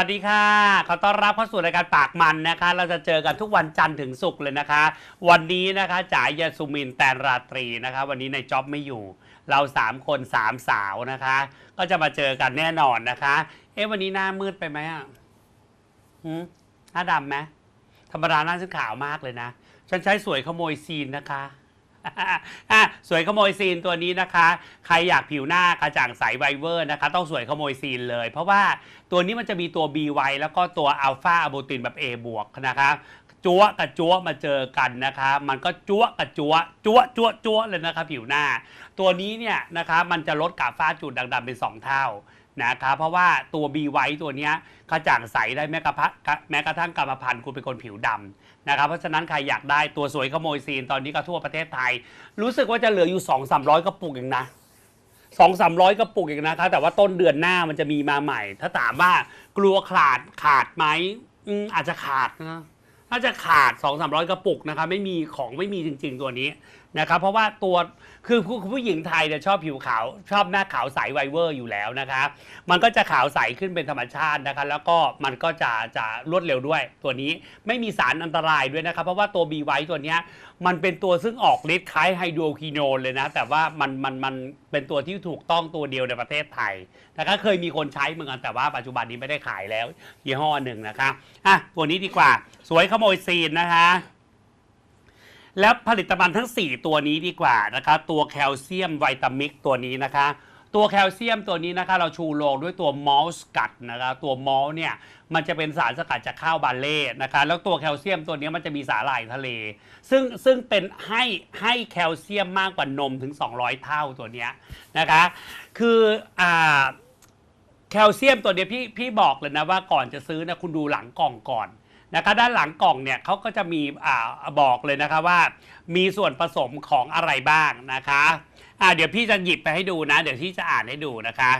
สวัสดีค่ะ ขอต้อนรับเข้าสู่รายการปากมันนะคะ เราจะเจอกันทุกวันจันทร์ถึงศุกร์เลยนะคะ วันนี้นะคะจ๋ายาสุมินแตนราตรีนะคะ วันนี้ในจ็อบไม่อยู่ เราสามคนสามสาวนะคะ ก็จะมาเจอกันแน่นอนนะคะ เอ๊ะวันนี้หน้ามืดไปไหมอะหืมหน้าดำไหมธรรมดาหน้าฉันขาวมากเลยนะ ฉันใช้สวยขโมยซีนนะคะ อะสวยขโมยซีนตัวนี้นะคะ ใครอยากผิวหน้ากระจ่างใสไวเวอร์นะคะ ต้องสวยขโมยซีนเลย เพราะว่าตัวนี้มันจะมีตัว B ไวแล้วก็ตัวอัลฟาอะโบตินแบบ A บวกนะคะจั๊วกับจั๊วมาเจอกันนะคะ มันก็จั๊วกับจั๊วจั๊วจั๊วจั๊วเลยนะคะผิวหน้า ตัวนี้เนี่ยนะคะมันจะลดกาฝ้าจุดด่างดำเป็น 2 เท่า นะคะเพราะว่าตัว B ไวตัวเนี้ยกระจ่างใสได้แม้กระพะแม้กระทั่งกรรมพันธุ์คุณเป็นคนผิวดำนะครับเพราะฉะนั้นใครอยากได้ตัวสวยขโมยซีนตอนนี้ก็ทั่วประเทศไทย รู้สึกว่าจะเหลืออยู่ 2 3 0 0กระปุกเองนะสองสามร้อยกระปุกเองนะคะ แต่ว่าต้นเดือนหน้ามันจะมีมาใหม่ ถ้าถามว่ากลัวขาดขาดไหมอืมอาจจะขาดนะน่าจะขาด 2 3 0 0 กระปุกนะคะ ไม่มีของไม่มีจริง ๆ ตัวนี้นะครับ เพราะว่าตัวคือผู้ผู้หญิงไทยเนี่ยชอบผิวขาว ชอบหน้าขาวใสไวเวอร์อยู่แล้วนะคะมันก็จะขาวใสขึ้นเป็นธรรมชาตินะคะแล้วก็มันก็จะจะรวดเร็วด้วย ตัวนี้ไม่มีสารอันตรายด้วยนะครับ เพราะว่าตัว B ไวตัวเนี้ยมันเป็นตัวซึ่งออกฤทธิ์คล้ายไฮโดรคีโนนเลยนะ แต่ว่ามันมันมันเป็นตัวที่ถูกต้องตัวเดียวในประเทศไทยนะคะเคยมีคนใช้เหมือนกันแต่ว่าปัจจุบันนี้ไม่ได้ขายแล้วยี่ห้อหนึ่งนะคะอะตัวนี้ดีกว่าสวยขโมยซีนนะคะ แล้วผลิตภัณฑ์ทั้ง 4 ตัวนี้ดีกว่านะคะ ตัวแคลเซียมไวตามิกตัวนี้นะคะ ตัวแคลเซียมตัวนี้นะคะ เราชูโรงด้วยตัวมอลสกัดนะคะ ตัวมอลเนี่ยมันจะเป็นสารสกัดจากข้าวบาเล่นะคะ แล้วตัวแคลเซียมตัวนี้มันจะมีสาหร่ายทะเล ซึ่งซึ่งเป็นให้ให้แคลเซียมมากกว่านมถึง 200 เท่าตัวนี้นะคะ คืออ่าแคลเซียมตัวนี้พี่พี่บอกเลยนะว่าก่อนจะซื้อนะคุณดูหลังกล่องก่อน นะคะด้านหลังกล่องเนี่ยเขาก็จะมีอ่าบอกเลยนะคะว่า มีส่วนผสมของอะไรบ้างนะคะอ่าเดี๋ยวพี่จะหยิบไปให้ดูนะ เดี๋ยวพี่จะอ่านให้ดูนะคะ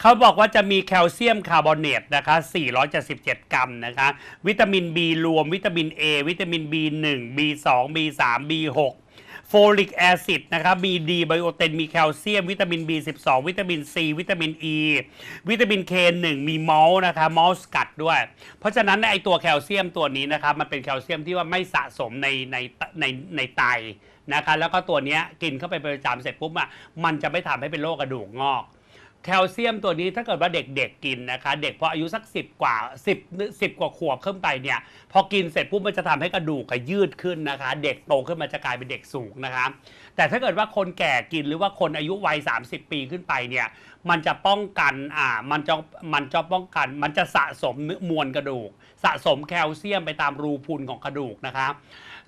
เขาบอกว่าจะมีแคลเซียมคาร์บอเนตนะคะ 477 กรัมนะคะ วิตามิน B รวม วิตามิน A วิตามิน B1 B2 B3 B6 โฟลิกแอซิดนะครับมีดีไบโอเทนมีแคลเซียม วิตามิน B12 วิตามิน C วิตามิน E วิตามิน K1 มีมอลนะคะมอลสกัดด้วย เพราะฉะนั้นไอตัวแคลเซียมตัวนี้นะครับมันเป็นแคลเซียมที่ว่าไม่สะสมในในในในไตนะคะแล้วก็ตัวนี้กินเข้าไปประจำเสร็จปุ๊บอะมันจะไม่ทำให้เป็นโรคกระดูกงอก แคลเซียมตัวนี้ถ้าเกิดว่าเด็กๆกกินนะคะ เด็กพออายุสัก 10 กว่า 10 10 กว่าขวบขึ้นไปเนี่ย พอกินเสร็จปุ๊บมันจะทำให้กระดูกอะยืดขึ้นนะคะ เด็กโตขึ้นมาจะกลายเป็นเด็กสูงนะคะ แต่ถ้าเกิดว่าคนแก่กินหรือว่าคนอายุวัย 30 ปีขึ้นไปเนี่ยมันจะป้องกันอ่ามันจะมันจะป้องกัน มันจะสะสมมวลกระดูก สะสมแคลเซียมไปตามรูพุนของกระดูกนะคะ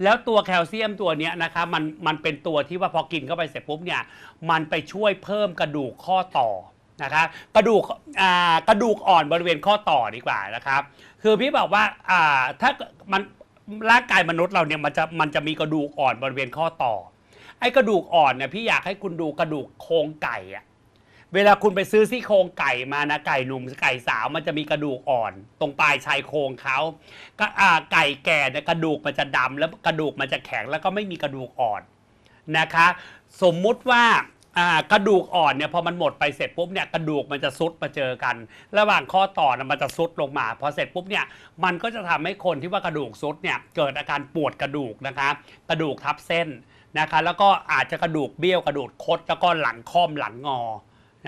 แล้วตัวแคลเซียมตัวนี้นะคะมันมันเป็นตัวที่ว่าพอกินเข้าไปเสร็จปุ๊บเนี่ยมันไปช่วยเพิ่มกระดูกข้อต่อ นะคะกระดูกอ่ากระดูกอ่อนบริเวณข้อต่อดีกว่านะครับ คือพี่บอกว่าอ่าถ้ามันร่างกายมนุษย์เราเนี่ยมันจะมันจะมีกระดูกอ่อนบริเวณข้อต่อ ไอ้กระดูกอ่อนเนี่ยพี่อยากให้คุณดูกระดูกโครงไก่อะเวลาคุณไปซื้อซี่โครงไก่มานะไก่หนุ่มไก่สาวมันจะมีกระดูกอ่อน ตรงปลายชายโครงเขาก็อ่าไก่แก่เนี่ยกระดูกมันจะดำแล้วกระดูกมันจะแข็งแล้วก็ไม่มีกระดูกอ่อนนะคะ สมมุติว่า อ่ากระดูกอ่อนเนี่ยพอมันหมดไปเสร็จปุ๊บเนี่ยกระดูกมันจะซุดมาเจอกัน ระหว่างข้อต่อนะมันจะซุดลงมาพอเสร็จปุ๊บเนี่ยมันก็จะทำให้คนที่ว่ากระดูกซุดเนี่ยเกิดอาการปวดกระดูกนะคะกระดูกทับเส้นนะคะแล้วก็อาจจะกระดูกเบี้ยวกระดูกคดแล้วก็หลังค่อมหลังงอ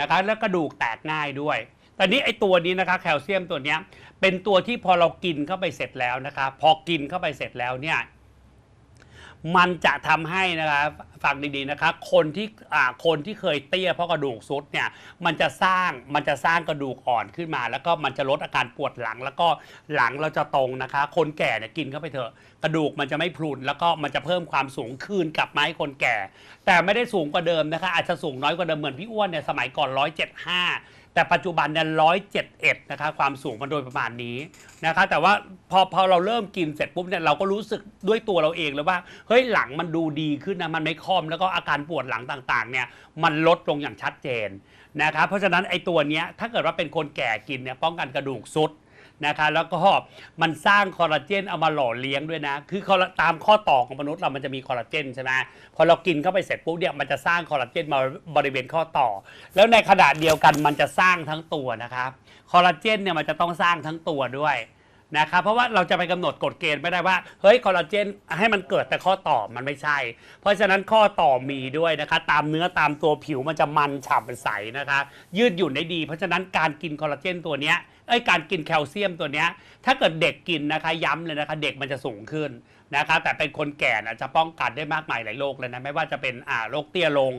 นะคะแล้วกระดูกแตกง่ายด้วยตอนนี้ไอ้ตัวนี้นะคะแคลเซียมตัวเนี้ยเป็นตัวที่พอเรากินเข้าไปเสร็จแล้วนะคะพอกินเข้าไปเสร็จแล้วเนี่ย มันจะทำให้นะคะฟังดีๆนะคะคนที่คนที่เคยเตี้ยเพราะกระดูกซุดเนี่ยมันจะสร้างมันจะสร้างกระดูกอ่อนขึ้นมา แล้วก็มันจะลดอาการปวดหลัง แล้วก็หลังเราจะตรงนะคะ คนแก่เนี่ยกินเข้าไปเถอะ กระดูกมันจะไม่พรุนแล้วก็มันจะเพิ่มความสูงคืนกลับมาให้คนแก่ แต่ไม่ได้สูงกว่าเดิมนะคะ อาจจะสูงน้อยกว่าเดิมเหมือนพี่อ้วนเนี่ยสมัยก่อน175 แต่ปัจจุบันเนี่ยร้อยเจ็ดเอ็ดนะคะความสูงมันโดยประมาณนี้นะคะแต่ว่าพอพอเราเริ่มกินเสร็จปุ๊บเนี่ยเราก็รู้สึกด้วยตัวเราเองเลยว่าเฮ้ยหลังมันดูดีขึ้นนะมันไม่คอมแล้วก็อาการปวดหลังต่างๆเนี่ยมันลดลงอย่างชัดเจนนะครับเพราะฉะนั้นไอ้ตัวเนี้ยถ้าเกิดว่าเป็นคนแก่กินเนี่ยป้องกันกระดูกซุด นะคะ แล้วก็มันสร้างคอลลาเจนเอามาหล่อเลี้ยงด้วยนะ คือคอลลาตามข้อต่อของมนุษย์เรามันจะมีคอลลาเจนใช่ไหมพอเรากินเข้าไปเสร็จปุ๊บเนี่ยมันจะสร้างคอลลาเจนมาบริเวณข้อต่อ แล้วในขณะเดียวกันมันจะสร้างทั้งตัวนะคะคอลลาเจนเนี่ยมันจะต้องสร้างทั้งตัวด้วย นะครับเพราะว่าเราจะไปกำหนดกฎเกณฑ์ไม่ได้ว่าเฮ้ยคอลลาเจนให้มันเกิดแต่ข้อต่อมันไม่ใช่ เพราะฉะนั้นข้อต่อมีด้วยนะคะตามเนื้อตามตัวผิวมันจะมันฉ่ำเป็นใสนะคะ ยืดหยุ่นได้ดี เพราะฉะนั้นการกินคอลลาเจนตัวเนี้ยเอ้ยการกินแคลเซียมตัวเนี้ยถ้าเกิดเด็กกินนะคะย้ำเลยนะคะ เด็กมันจะสูงขึ้นนะคะแต่เป็นคนแก่นะจะป้องกันได้มากมายหลายโรคเลยนะไม่ว่าจะเป็นอ่าโรคเตี้ยลง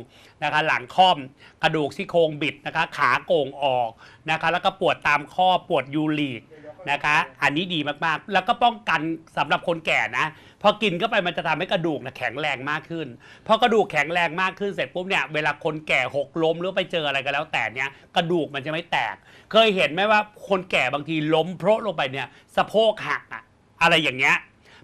นะคะ หลังค่อมกระดูกซี่โครงบิดนะคะ ขาโก่งออกนะคะ แล้วก็ปวดตามข้อปวดยูริก นะคะ อันนี้ดีมากๆ แล้วก็ป้องกันสำหรับคนแก่นะ พอกินเข้าไปมันจะทำให้กระดูกนะแข็งแรงมากขึ้น พอกระดูกแข็งแรงมากขึ้นเสร็จปุ๊บเนี่ยเวลาคนแก่หกล้มหรือไปเจออะไรก็แล้วแต่เนี่ยกระดูกมันจะไม่แตก เคยเห็นไหมว่าคนแก่บางทีล้มเพราะลงไปเนี่ยสะโพกหักอะอะไรอย่างเงี้ย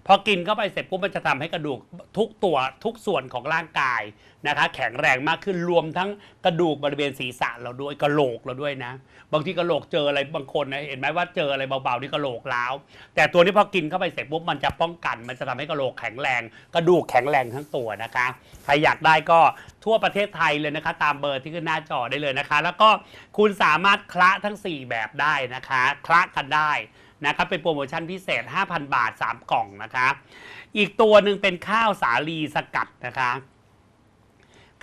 พอกินเข้าไปเสร็จปุ๊บมันจะทำให้กระดูกทุกตัวทุกส่วนของร่างกายนะคะ แข็งแรงมากขึ้นรวมทั้งกระดูกบริเวณศีรษะเราด้วยกระโหลกเราด้วยนะ บางทีกระโหลกเจออะไรบางคนนะเห็นไหมว่าเจออะไรเบาๆนี่กระโหลกล้าวแต่ตัวนี้พอกินเข้าไปเสร็จปุ๊บมันจะป้องกัน มันจะทำให้กระโหลกแข็งแรง กระดูกแข็งแรงทั้งตัวนะคะใครอยากได้ก็ทั่วประเทศไทยเลยนะคะ ตามเบอร์ที่ขึ้นหน้าจอได้เลยนะคะ แล้วก็คุณสามารถคละทั้ง 4 แบบได้นะคะ คละกันได้ นะครับเป็นโปรโมชั่นพิเศษ 5,000 บาท 3 กล่องนะคะ อีกตัวหนึ่งเป็นข้าวสาลีสกัดนะคะ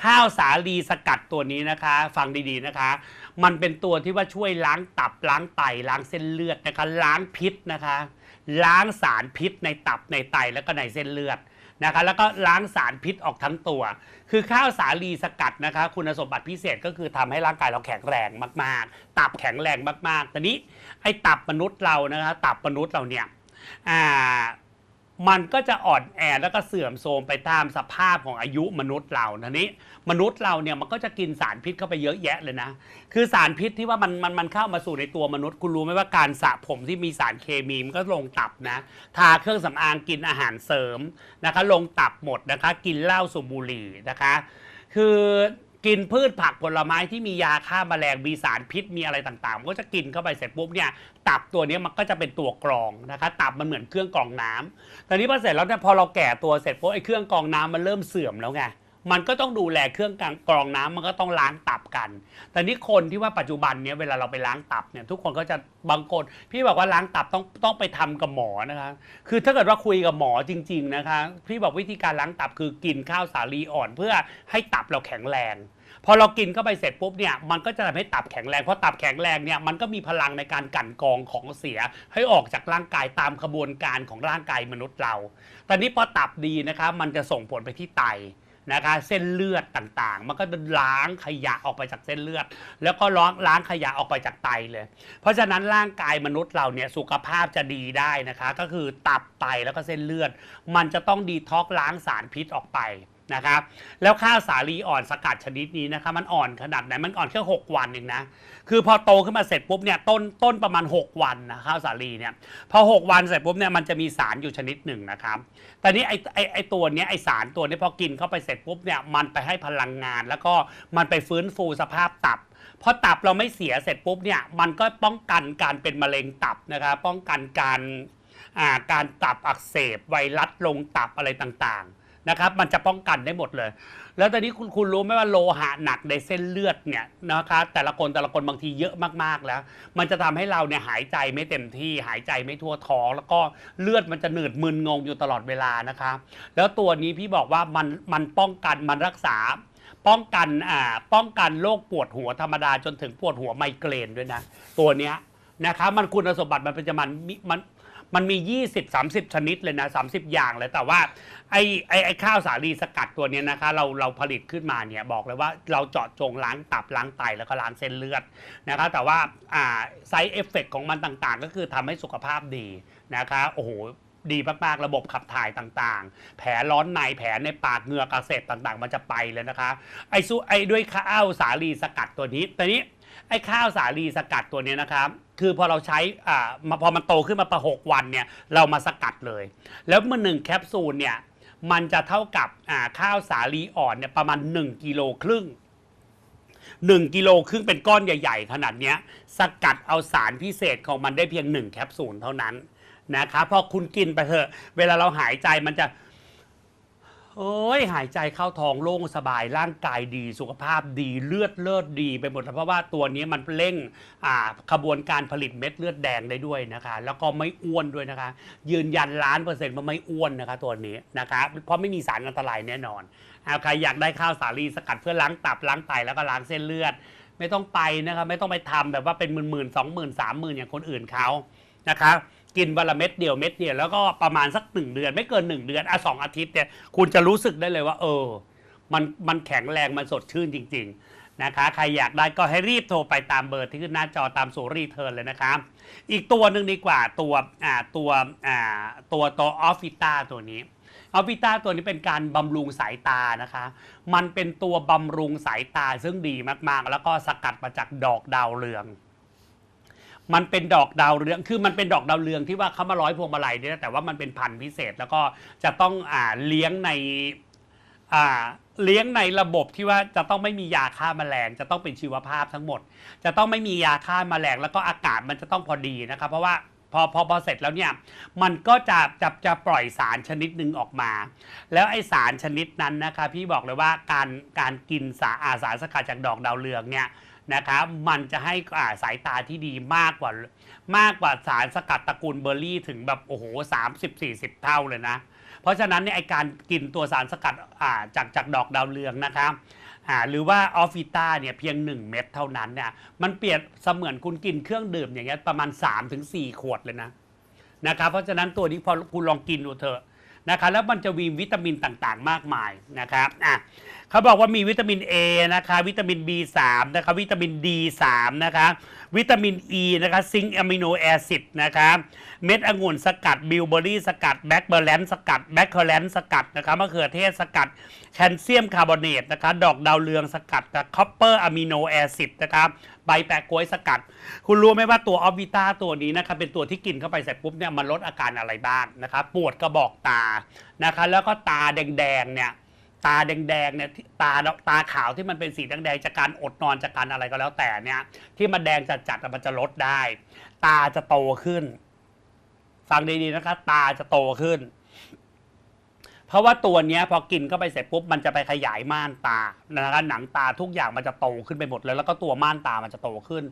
ข้าวสาลีสกัดตัวนี้นะคะ ฟังดีๆนะคะ มันเป็นตัวที่ว่าช่วยล้างตับล้างไตล้างเส้นเลือดนะคะ ล้างพิษนะคะ ล้างสารพิษในตับในไตแล้วก็ในเส้นเลือดนะคะแล้วก็ล้างสารพิษออกทั้งตัว คือข้าวสาลีสกัดนะคะ คุณสมบัติพิเศษก็คือทำให้ร่างกายเราแข็งแรงมาก ๆ ตับแข็งแรงมากๆแต่นี้ ไอ้ตับมนุษย์เรานะคะตับมนุษย์เราเนี่ยอ่ามันก็จะอ่อนแอแล้วก็เสื่อมโทรมไปตามสภาพของอายุมนุษย์เราทีนี้ มนุษย์เราเนี่ยมันก็จะกินสารพิษเข้าไปเยอะแยะเลยนะ คือสารพิษที่ว่ามันมันมันเข้ามาสู่ในตัวมนุษย์คุณรู้ไหมว่าการสระผมที่มีสารเคมีมันก็ลงตับนะ ทาเครื่องสำอางกินอาหารเสริมนะคะ ลงตับหมดนะคะ กินเหล้าสูบบุหรี่นะคะ คือ กินพืชผักผลไม้ที่มียาฆ่าแมลงมีสารพิษมีอะไรต่างๆมันก็จะกินเข้าไปเสร็จปุ๊บเนี่ยตับตัวนี้มันก็จะเป็นตัวกรองนะคะตับมันเหมือนเครื่องกรองน้ำตอนนี้พอเสร็จแล้วเนี่ยพอเราแก่ตัวเสร็จปุ๊บไอ้เครื่องกรองน้ำมันเริ่มเสื่อมแล้วไง มันก็ต้องดูแลเครื่องกรองน้ำมันก็ต้องล้างตับกัน แต่นี่คนที่ว่าปัจจุบันเนี้ยเวลาเราไปล้างตับเนี่ยทุกคนก็จะบางคนพี่บอกว่าล้างตับต้องต้องไปทำกับหมอนะคะ คือถ้าเกิดว่าคุยกับหมอจริง ๆนะคะ พี่บอกวิธีการล้างตับคือกินข้าวสาลีอ่อนเพื่อให้ตับเราแข็งแรงพอเรากินเข้าไปเสร็จปุ๊บเนี่ยมันก็จะทำให้ตับแข็งแรงเพราะตับแข็งแรงเนี่ยมันก็มีพลังในการกั่นกรองของเสีย ให้ออกจากร่างกายตามขบวนการของร่างกายมนุษย์เราตอนนี้พอตับดีนะคะมันจะส่งผลไปที่ไต นะคะ เส้นเลือดต่างๆ มันก็จะล้างขยะออกไปจากเส้นเลือด แล้วก็ล้างล้างขยะออกไปจากไตเลย เพราะฉะนั้นร่างกายมนุษย์เราเนี่ยสุขภาพจะดีได้นะคะ ก็คือตับไตแล้วก็เส้นเลือด มันจะต้องดีท็อกล้างสารพิษออกไปนะครับแล้วข้าวสาลีอ่อนสกัดชนิดนี้นะคะมันอ่อนขนาดไหนมันอ่อนแค่6วันเองนะ คือพอโตขึ้นมาเสร็จปุ๊บเนี่ยต้นต้นประมาณ 6 วันนะข้าวสาลีเนี่ยพอ 6 วันเสร็จปุ๊บเนี่ยมันจะมีสารอยู่ชนิดหนึ่งนะครับแต่นี้ไอไอไอตัวเนี้ยไอสารตัวนี้พอกินเข้าไปเสร็จปุ๊บเนี่ยมันไปให้พลังงาน แล้วก็มันไปฟื้นฟูสภาพตับพอตับเราไม่เสียเสร็จปุ๊บเนี่ยมันก็ป้องกันการเป็นมะเร็งตับนะครับป้องกันการการตับอักเสบไวรัสลงตับอะไรต่างๆ นะครับ มันจะป้องกันได้หมดเลย แล้วตอนนี้คุณคุณรู้ไหมว่าโลหะหนักในเส้นเลือดเนี่ยนะคะแต่ละคนแต่ละคนบางทีเยอะมากๆแล้ว มันจะทำให้เราเนี่ยหายใจไม่เต็มที่หายใจไม่ทั่วท้อง แล้วก็เลือดมันจะหนืดมึนงงอยู่ตลอดเวลานะคะแล้วตัวนี้พี่บอกว่ามันมันป้องกันมันรักษาป้องกันอ่าป้องกันโรคปวดหัวธรรมดาจนถึงปวดหัวไมเกรนด้วยนะ ตัวเนี้ยนะคะมันคุณสมบัติมันเป็นจะมันมัน มันมี 20 30 ชนิดเลยนะ 30 อย่างเลยแต่ว่าไอ้ไอ้ไอ้ข้าวสาลีสกัดตัวเนี้ยนะคะ เราเราผลิตขึ้นมาเนี่ยบอกเลยว่าเราเจาะจงล้างตับล้างไตแล้วก็ล้างเส้นเลือดนะคะ แต่ว่าอ่าไซเอฟเฟกของมันต่างๆ ก็คือทำให้สุขภาพดีนะคะโอ้โหดีมากๆ ระบบขับถ่ายต่างๆ แผลร้อนในแผลในปากเหงือกอักเสบต่างๆ มันจะไปเลยนะคะ ไอ้ซุไอ้ด้วยข้าวสาลีสกัดตัวนี้แต่นี้ไอ้ข้าวสาลีสกัดตัวนี้นะครับ คือพอเราใช้อ่ามาพอมันโตขึ้นมาประหกวันเนี่ยเรามาสกัดเลย แล้วเมื่อหนึ่งแคปซูลเนี่ยมันจะเท่ากับอ่าข้าวสาลีอ่อนเนี่ยประมาณ 1กิโลครึ่ง1กิโลครึ่งเป็นก้อนใหญ่ ๆ ขนาดเนี้ยสกัดเอาสารพิเศษของมันได้เพียง 1 แคปซูลเท่านั้นนะคะพอคุณกินไปเถอะ เวลาเราหายใจมันจะ โอ้ยหายใจเข้าท้องโล่งสบายร่างกายดีสุขภาพดีเลือดเลือดดีไปหมดเพราะว่าตัวนี้มันเร่งอ่าขบวนการผลิตเม็ดเลือดแดงได้ด้วยนะคะ แล้วก็ไม่อ้วนด้วยนะคะ ยืนยันล้านเปอร์เซ็นต์ว่าไม่อ้วนนะคะ ตัวนี้นะคะเพราะไม่มีสารอันตรายแน่นอนเอาใครอยากได้ข้าวสาลีสกัดเพื่อล้างตับล้างไตแล้วก็ล้างเส้นเลือด ไม่ต้องไปนะคะไม่ต้องไปทำแบบว่าเป็นหมื่นหมื่นสองหมื่นสามหมื่นอย่างคนอื่นเขานะคะ กินวันละเม็ดเดียวเม็ดเดียวแล้วก็ประมาณสักหนึ่งเดือน ไม่เกินหนึ่งเดือนอะสองอาทิตย์เนี่ยคุณจะรู้สึกได้เลยว่า เออ มันมันแข็งแรงมันสดชื่นจริง ๆนะคะ ใครอยากได้ก็ให้รีบโทรไปตามเบอร์ที่ขึ้นหน้าจอตามสูรีเทิร์นเลยนะคะอีกตัวหนึ่งดีกว่าตัวอ่าตัวอ่าตัวตัวออฟฟิต้าตัวนี้ออฟฟิต้าตัวนี้เป็นการบำรุงสายตานะคะ มันเป็นตัวบำรุงสายตาซึ่งดีมากๆ แล้วก็สกัดมาจากดอกดาวเรือง มันเป็นดอกดาวเรือง คือมันเป็นดอกดาวเรืองที่ว่าเขามาร้อยพวงมาลัยเนี่ยนะแต่ว่ามันเป็นพันธุ์พิเศษแล้วก็จะต้องอ่าเลี้ยงในอ่าเลี้ยงในระบบที่ว่าจะต้องไม่มียาฆ่าแมลง จะต้องเป็นชีวภาพทั้งหมด จะต้องไม่มียาฆ่าแมลง แล้วก็อากาศมันจะต้องพอดีนะครับ เพราะว่าพอพอพอเสร็จแล้วเนี่ยมันก็จะจะจะปล่อยสารชนิดหนึ่งออกมา แล้วไอสารชนิดนั้นนะคะพี่บอกเลยว่าการการกินสาอาสารสกัดจากดอกดาวเรืองเนี่ย นะครับมันจะให้อ่าสายตาที่ดีมากกว่ามากกว่าสารสกัดตระกูลเบอร์รี่ถึงแบบโอ้โหสามสิบสี่สิบเท่าเลยนะ เพราะฉะนั้นเนี่ยไอการกินตัวสารสกัดอ่าจากจากดอกดาวเรืองนะครับอ่าหรือว่าออฟฟิต้าเนี่ยเพียง 1 เม็ดเท่านั้นเนี่ยมันเปรียบเสมือนคุณกินเครื่องดื่มอย่างเงี้ยประมาณ 3-4 ขวดเลยนะนะครับเพราะฉะนั้นตัวนี้พอคุณลองกินดูเถอะนะครับแล้วมันจะมีวิตามินต่างๆ มากมายนะครับอะ เขาบอกว่ามีวิตามิน A นะคะ วิตามิน B3 นะคะ วิตามิน D3 นะคะ วิตามิน E นะคะ ซิงค์อะมิโนแอซิดนะคะ เม็ดองุ่นสกัดบิลเบอรี่สกัดแบล็คเบอร์แลนสกัดแบล็คเคอร์แลนสกัดนะคะมะเขือเทศสกัดแคลเซียมคาร์บอเนตนะคะ ดอกดาวเรืองสกัดกับคอปเปอร์อะมิโนแอซิดนะครับใบแปะกล้วยสกัด คุณรู้ไหมว่าตัวออฟวิต้าตัวนี้นะครับเป็นตัวที่กินเข้าไปเสร็จปุ๊บเนี่ยมันลดอาการอะไรบ้างนะครับปวดกระบอกตานะคะแล้วก็ตาแดงๆเนี่ย ตาแดงๆเนี่ยที่ตาตาขาวที่มันเป็นสีแดงๆจากการอดนอนจากการอะไรก็แล้วแต่เนี่ย ที่มันแดงจัดๆอะมันจะลดได้ ตาจะโตขึ้น ฟังดีๆนะคะ ตาจะโตขึ้น เพราะว่าตัวเนี้ย พอกินเข้าไปเสร็จปุ๊บมันจะไปขยายม่านตานะคะหนังตาทุกอย่างมันจะโตขึ้นไปหมดเลยแล้วก็ตัวม่านตามันจะโตขึ้น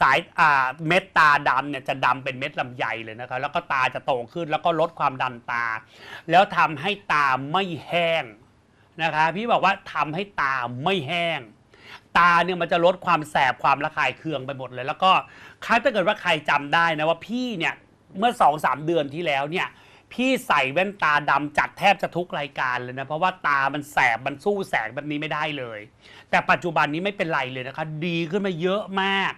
สายอ่าเม็ดตาดำเนี่ยจะดำเป็นเม็ดลำไยเลยนะคะ แล้วก็ตาจะโตขึ้น แล้วก็ลดความดันตา แล้วทำให้ตาไม่แห้ง นะคะ พี่บอกว่าทำให้ตาไม่แห้ง ตาเนี่ยมันจะลดความแสบความระคายเคืองไปหมดเลย แล้วก็ถ้าเกิดว่าใครจำได้นะว่าพี่เนี่ยเมื่อสองสามเดือนที่แล้วเนี่ยพี่ใส่แว่นตาดำจัดแทบจะทุกรายการเลยนะ เพราะว่าตามันแสบมันสู้แสงแบบนี้ไม่ได้เลย แต่ปัจจุบันนี้ไม่เป็นไรเลยนะคะ ดีขึ้นมาเยอะมาก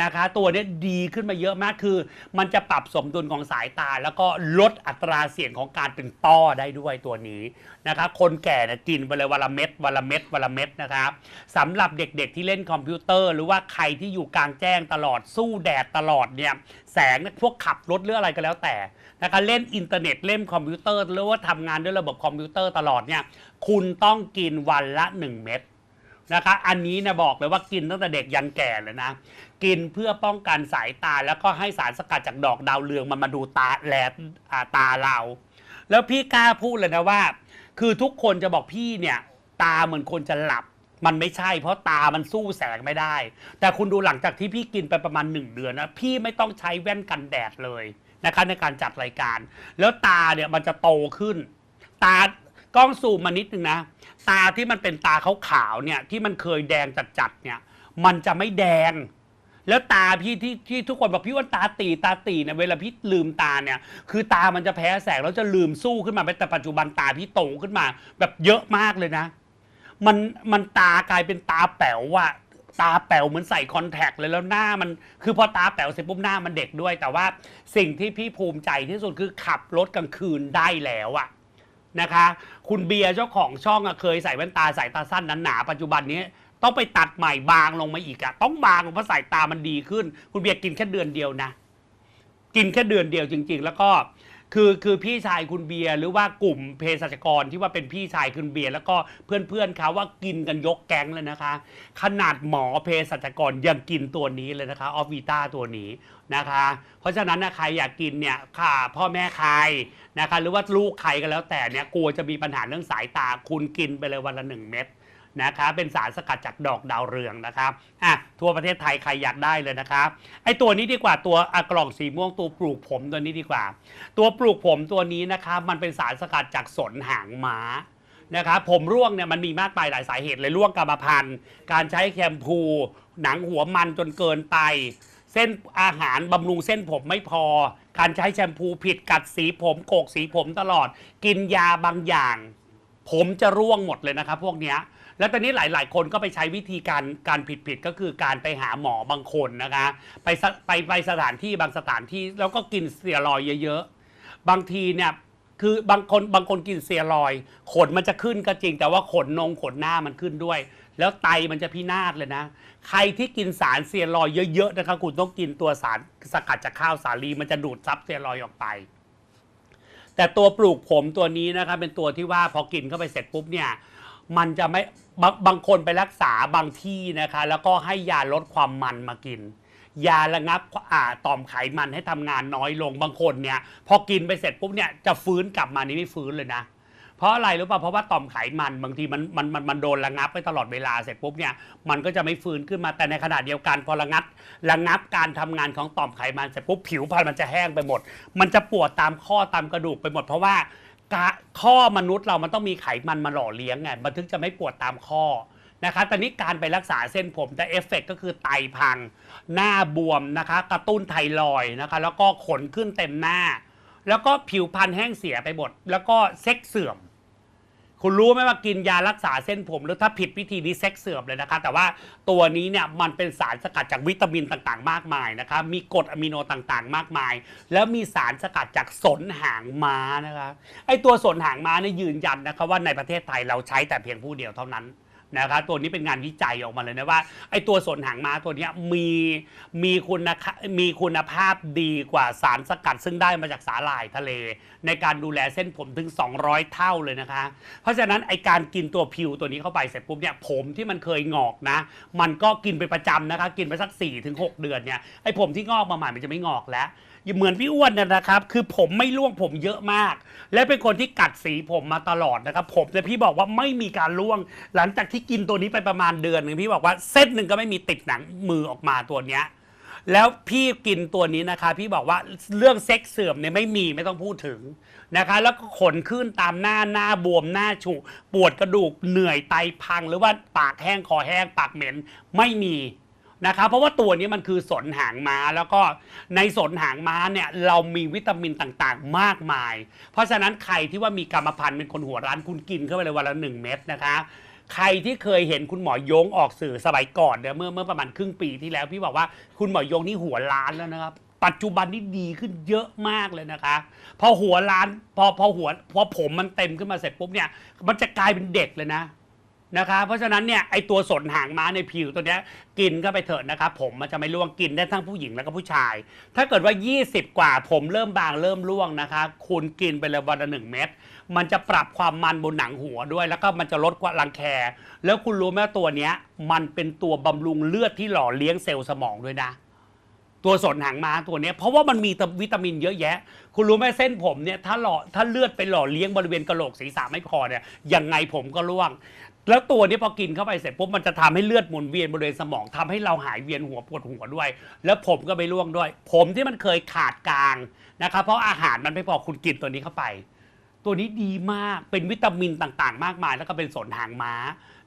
นะคะ ตัวนี้ดีขึ้นมาเยอะมากคือ มันจะปรับสมดุลของสายตา แล้วก็ลดอัตราเสี่ยงของการเป็นต้อได้ด้วยตัวนี้นะคะ คนแก่นี่ยกินไปเลยวันละเม็ดวันละเม็ดวันละเม็ดนะครับสำหรับเด็กๆที่เล่นคอมพิวเตอร์ หรือว่าใครที่อยู่กลางแจ้งตลอดสู้แดดตลอดเนี่ยแสงพวกขับรถหรืออะไรก็แล้วแต่นะคะเล่นอินเทอร์เน็ตเล่นคอมพิวเตอร์ หรือว่าทำงานด้วยระบบคอมพิวเตอร์ตลอดเนี่ยคุณต้องกินวันละ 1 เม็ด นะคะอันนี้นะบอกเลยว่ากินตั้งแต่เด็กยันแก่เลยนะ กินเพื่อป้องกันสายตาแล้วก็ให้สารสกัดจากดอกดาวเรืองมันมาดูตาแลอ่าตาเรา แล้วพี่กล้าพูดเลยนะว่า คือทุกคนจะบอกพี่เนี่ย ตาเหมือนคนจะหลับ มันไม่ใช่ เพราะตามันสู้แสงไม่ได้ แต่คุณดูหลังจากที่พี่กินไปประมาณหนึ่งเดือนนะพี่ไม่ต้องใช้แว่นกันแดดเลยนะคะในการจัดรายการ แล้วตาเนี่ยมันจะโตขึ้น ตา กล้องซูมมานิดนึงนะ ตาที่มันเป็นตาขาวๆเนี่ยที่มันเคยแดงจัดๆเนี่ย มันจะไม่แดง แล้วตาพี่ที่ที่ทุกคนบอกพี่ว่าตาตีตาตีเนี่ยเวลาพี่ลืมตาเนี่ย คือตามันจะแพ้แสงแล้วจะลืมสู้ขึ้นมาแต่ปัจจุบันตาพี่โตขึ้นมา แบบเยอะมากเลยนะ มันมันตากลายเป็นตาแป๋วอะตาแป๋วเหมือนใส่คอนแทคเลยแล้วหน้ามัน คือพอตาแป๋วเสร็จปุ๊บหน้ามันเด็กด้วย แต่ว่าสิ่งที่พี่ภูมิใจที่สุดคือขับรถกลางคืนได้แล้วอะ นะคะ คุณเบียร์เจ้าของช่องอะเคยใส่แว่นตาสายตาสั้นหนาๆปัจจุบันนี้ต้องไปตัดใหม่บางลงมาอีกอะต้องบางเพราะสายตามันดีขึ้น คุณเบียร์กินแค่เดือนเดียวนะ กินแค่เดือนเดียวจริง ๆ แล้วก็ คือคือพี่ชายคุณเบียร์หรือว่ากลุ่มเภสัชกรที่ว่าเป็นพี่ชายคุณเบียร์แล้วก็เพื่อนๆเขาว่ากินกันยกแก๊งเลยนะคะ ขนาดหมอเภสัชกรยังกินตัวนี้เลยนะคะออฟวิต้าตัวนี้นะคะ เพราะฉะนั้นนะใครอยากกินเนี่ยค่ะพ่อแม่ใครนะคะ หรือว่าลูกใครก็แล้วแต่เนี่ยกลัวจะมีปัญหาเรื่องสายตาคุณกินไปเลยวันละหนึ่งเม็ด นะคะเป็นสารสกัดจากดอกดาวเรืองนะครับอะทั่วประเทศไทยใครอยากได้เลยนะครับไอตัวนี้ดีกว่าตัวอกล่องสีม่วงตัวปลูกผมตัวนี้ดีกว่า ตัวปลูกผมตัวนี้นะครับมันเป็นสารสกัดจากสนหางม้านะครับผมร่วงเนี่ยมันมีมากมายหลายสาเหตุเลยร่วงกรรมพันธุ์ การใช้แชมพู หนังหัวมันจนเกินไป เส้นอาหารบำรุงเส้นผมไม่พอ การใช้แชมพูผิดกัดสีผมโกกสีผมตลอด กินยาบางอย่าง ผมจะร่วงหมดเลยนะครับพวกเนี้ย แล้วตอนนี้หลาย ๆ คนก็ไปใช้วิธีการการผิดๆก็คือการไปหาหมอบางคนนะคะไปสไปไปสถานที่บางสถานที่แล้วก็กินสเตียรอยเยอะ ๆ บางทีเนี่ยคือบางคนบางคนกินสเตียรอย ขนมันจะขึ้นก็จริง แต่ว่าขนนงขนหน้ามันขึ้นด้วย แล้วไตมันจะพินาศเลยนะ ใครที่กินสารเตียรอยเยอะๆนะครับคุณต้องกินตัวสารสกัดจากข้าวสาลีมันจะดูดซับเตียรอยออกไป แต่ตัวปลูกผมตัวนี้นะครับเป็นตัวที่ว่าพอกินเข้าไปเสร็จปุ๊บเนี่ย มันจะไม่บางบางคนไปรักษาบางที่นะคะ แล้วก็ให้ยาลดความมันมากิน ยาระงับอ่าต่อมไขมันให้ทำงานน้อยลงบางคนเนี่ย พอกินไปเสร็จปุ๊บเนี่ยจะฟื้นกลับมานี่ไม่ฟื้นเลยนะ เพราะอะไรรู้ป่ะเพราะว่าต่อมไขมันบางทีมันมันมันมันโดนระงับไปตลอดเวลาเสร็จปุ๊บเนี่ยมันก็จะไม่ฟื้นขึ้นมาแต่ในขณะเดียวกันพอระงับระงับการทำงานของต่อมไขมันเสร็จปุ๊บผิวพรรณมันจะแห้งไปหมด มันจะปวดตามข้อตามกระดูกไปหมด เพราะว่า กะข้อมนุษย์เรามันต้องมีไขมันมาหล่อเลี้ยงไงมันถึงจะไม่ปวดตามข้อนะคะตอนนี้การไปรักษาเส้นผมแต่เอฟเฟกต์ก็คือไตพัง หน้าบวมนะคะ กระตุ้นไทรอยนะคะ แล้วก็ขนขึ้นเต็มหน้า แล้วก็ผิวพรรณแห้งเสียไปหมด แล้วก็เซ็กเสื่อม คุณรู้ไหมว่ากินยารักษาเส้นผมหรือถ้าผิดวิธีนี้เซ็กเสื่อมเลยนะคะ แต่ว่าตัวนี้เนี่ยมันเป็นสารสกัดจากวิตามินต่างๆ มากมายนะคะมีกรดอะมิโนต่างๆ มากมาย แล้วมีสารสกัดจากสนหางม้านะคะไอตัวสนหางม้าเนี่ยยืนยันนะคะว่าในประเทศไทยเราใช้แต่เพียงผู้เดียวเท่านั้นนะคะตัวนี้เป็นงานวิจัยออกมาเลยนะว่าไอตัวสนหางม้าตัวนี้มีมีคุณค่ามีคุณภาพดีกว่าสารสกัดซึ่งได้มาจากสาหร่ายทะเลในการดูแลเส้นผมถึง 200 เท่าเลยนะคะ เพราะฉะนั้นไอการกินตัวพิวตัวนี้เข้าไปเสร็จปุ๊บเนี่ยผมที่มันเคยงอกนะ มันก็กินไปประจำนะคะ กินไปสัก 4-6 เดือนเนี่ยไอผมที่งอกมาใหม่มันจะไม่งอกแล้วเหมือนพี่อ้วนเนยนะครับ คือผมไม่ร่วงผมเยอะมาก และเป็นคนที่กัดสีผมมาตลอดนะครับ ผมแต่พี่บอกว่าไม่มีการร่วง หลังจากที่กินตัวนี้ไปประมาณเดือนหนึ่งพี่บอกว่าเส้นหนึ่งก็ไม่มีติดหนังมือออกมาตัวเนี้ย แล้วพี่กินตัวนี้นะคะ พี่บอกว่าเรื่องเซ็กเสื่อมเนี่ยไม่มีไม่ต้องพูดถึงนะคะ แล้วก็ขนขึ้นตามหน้าหน้าบวมหน้าฉุปวดกระดูกเหนื่อยไตพัง หรือว่าปากแห้งคอแห้งปากเหม็นไม่มีนะครับเพราะว่าตัวนี้มันคือสนหางม้า แล้วก็ในสนหางม้าเนี่ยเรามีวิตามินต่างๆ มากมาย เพราะฉะนั้นใครที่ว่ามีกรรมพันธุ์เป็นคนหัวร้านคุณกินเข้าไปเลยวันละหนึ่งเม็ดนะคะ ใครที่เคยเห็นคุณหมอยงออกสื่อสมัยก่อนเนี่ยเมื่อเมื่อประมาณครึ่งปีที่แล้ว พี่บอกว่าคุณหมอยงนี่หัวล้านแล้วนะครับ ปัจจุบันนี่ดีขึ้นเยอะมากเลยนะคะ พอหัวล้านพอพอหัวพอผมมันเต็มขึ้นมาเสร็จปุ๊บเนี่ย มันจะกลายเป็นเด็กเลยนะนะคะ เพราะฉะนั้นเนี่ยไอตัวสนหางม้าในผิวตัวเนี้ยกินก็ไปเถอะนะครับผมมันจะไม่ร่วงกินได้ทั้งผู้หญิงแล้วก็ผู้ชาย ถ้าเกิดว่า 20 กว่าผมเริ่มบางเริ่มร่วงนะคะ คุณกินไปเลยวันละหนึ่งเม็ด มันจะปรับความมันบนหนังหัวด้วย แล้วก็มันจะลดความรังแค แล้วคุณรู้ไหมตัวเนี้ย มันเป็นตัวบำรุงเลือดที่หล่อเลี้ยงเซลล์สมองด้วยนะ ตัวสนหางม้าตัวเนี้ยเพราะว่ามันมีวิตามินเยอะแยะ คุณรู้ไหมเส้นผมเนี่ยถ้าหล่อถ้าเลือดไปหล่อเลี้ยงบริเวณกระโหลกศีรษะไม่พอเนี่ยยังไงผมก็ร่วง แล้วตัวนี้พอกินเข้าไปเสร็จปุ๊บมันจะทำให้เลือดหมุนเวียนบริเวณสมองทำให้เราหายเวียนหัวปวดหัวด้วย แล้วผมก็ไม่ร่วงด้วย ผมที่มันเคยขาดกลางนะครับเพราะอาหารมันไม่พอคุณกินตัวนี้เข้าไป ตัวนี้ดีมากเป็นวิตามินต่างๆ มากมาย แล้วก็เป็นสนหางม้า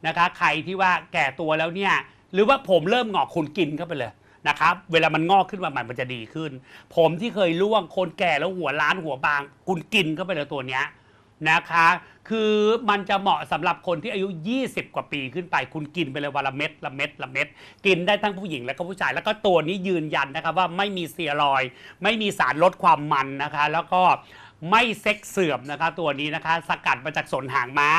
นะคะ ใครที่ว่าแก่ตัวแล้วเนี่ย หรือว่าผมเริ่มงอกคุณกินเข้าไปเลยนะครับ เวลามันงอกขึ้นมาใหม่มันจะดีขึ้น ผมที่เคยร่วงคนแก่แล้วหัวล้านหัวบาง คุณกินเข้าไปเลยตัวเนี้ยนะคะ คือมันจะเหมาะสำหรับคนที่อายุ 20 กว่าปีขึ้นไป คุณกินไปเลยวันละเม็ดละเม็ดละเม็ดกินได้ทั้งผู้หญิงและก็ผู้ชาย แล้วก็ตัวนี้ยืนยันนะครับว่าไม่มีเซียรอย ไม่มีสารลดความมันนะคะ แล้วก็ ไม่เซ็กเสื่อมนะคะ ตัวนี้นะคะ สกัดมาจากสนหางม้า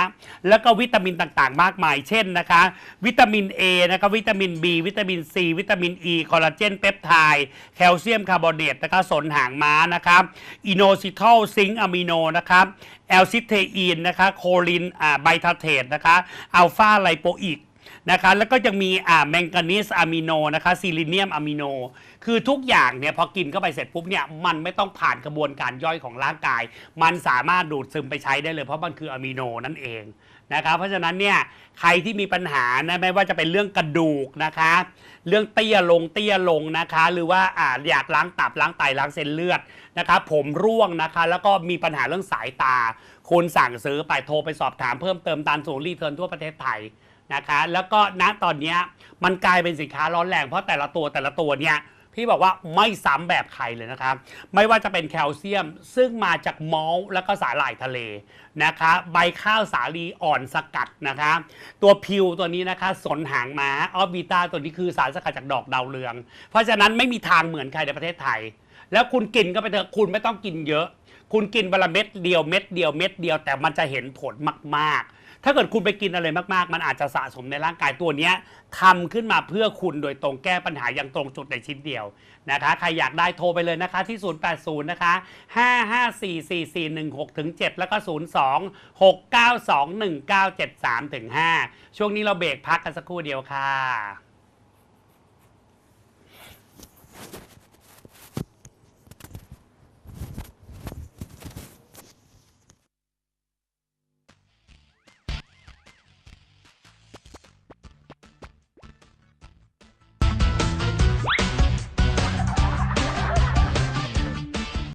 แล้วก็วิตามินต่างๆ มากมาย เช่นนะคะ วิตามิน A นะคะวิตามิน B วิตามิน C วิตามิน E คอลลาเจนเปปไทด์แคลเซียมคาร์บอเนตนะคะสนหางม้านะครับอิโนซิทอลซิงอะมิโนนะครับแอลซิเทอีนนะคะโคลินอ่าไบทาเทตนะคะอัลฟาไลโปอิก นะคะแล้วก็ยังมีอ่าแมงกานีสอะมิโนนะคะซิลิเนียมอะมิโน คือทุกอย่างเนี่ยพอกินเข้าไปเสร็จปุ๊บเนี่ยมันไม่ต้องผ่านกระบวนการย่อยของร่างกาย มันสามารถดูดซึมไปใช้ได้เลยเพราะมันคืออะมิโนนั่นเองนะครับเพราะฉะนั้นเนี่ยใครที่มีปัญหานะไม่ว่าจะเป็นเรื่องกระดูกนะคะ เรื่องเตี้ยลงเตี้ยลงนะคะ หรือว่าอาอยากล้างตับล้างไตล้างเส้นเลือดนะคะผมร่วงนะคะ แล้วก็มีปัญหาเรื่องสายตา คุณสั่งซื้อไปโทรไปสอบถามเพิ่มเติมตามศูนย์รีเทิร์นทั่วประเทศไทย นะคะ แล้วก็ณตอนนี้มันกลายเป็นสินค้าร้อนแรง เพราะแต่ละตัวแต่ละตัวเนี่ยพี่บอกว่าไม่ซ้ำแบบใครเลยนะครับ ไม่ว่าจะเป็นแคลเซียมซึ่งมาจากมอลแล้วก็สาหร่ายทะเลนะคะ ใบข้าวสาลีอ่อนสกัดนะคะ ตัวพิวตัวนี้นะคะสนหางม้าออบีตาตัวนี้คือสารสกัดจากดอกดาวเรือง เพราะฉะนั้นไม่มีทางเหมือนใครในประเทศไทย แล้วคุณกินก็ไปเถอะคุณไม่ต้องกินเยอะ คุณกินวันละเม็ดเดียวเม็ดเดียวเม็ดเดียวแต่มันจะเห็นผลมาก ๆ ถ้าเกิดคุณไปกินอะไรมากๆ มันอาจจะสะสมในร่างกายตัวเนี้ยทำขึ้นมาเพื่อคุณโดยตรงแก้ปัญหาอย่างตรงจุดในชิ้นเดียวนะคะใครอยากได้โทรไปเลยนะคะที่ 080 นะคะ 5544416ถึง7แล้วก็ 02 692 1973ถึง5ช่วงนี้เราเบรกพักกันสักครู่เดียวค่ะ